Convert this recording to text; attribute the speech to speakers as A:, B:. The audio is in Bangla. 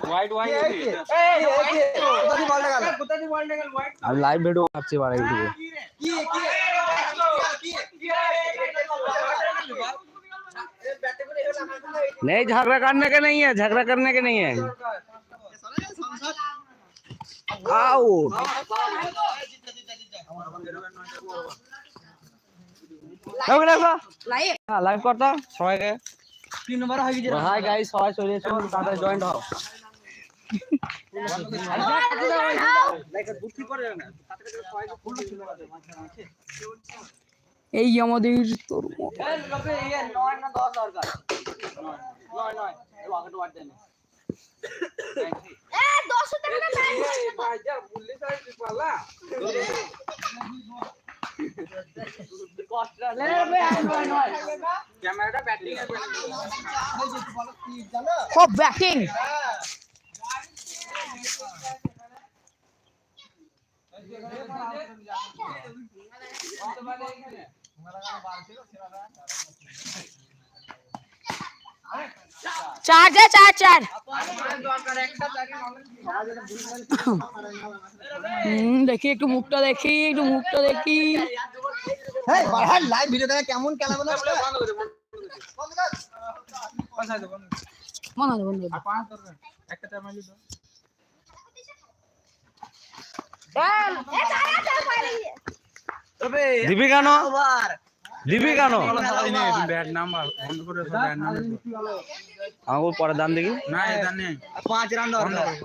A: হোয়াইট হোয়াইট
B: আমি লাইভ ভিডিও বানাচ্ছি এবার ইউটিউবে नहीं झगड़ा करने के नहीं है झगड़ा करने के नहीं है आउट
C: লাইভ
B: হ্যাঁ লাইভ করতো সবাইকে
A: তিন নম্বর হয়ে গেছে
B: হাই গাইস সবাই চলে এসো তাদের জয়েন্ট হও
C: এই আমাদের তরুণ।
A: নয়
C: চার যা চার চার দেখি একটু মুখটা দেখি একটু মুখটা দেখি।
D: লাইভ ভিডিও দেখে কেমন খেলা বলো
C: মনে হয় বন্ধু
A: একটা
B: দিবি কেন? দিবি কেন? আমাকে পরে দাম দেখি।
A: না
D: পাঁচ রান দরকার
E: যায়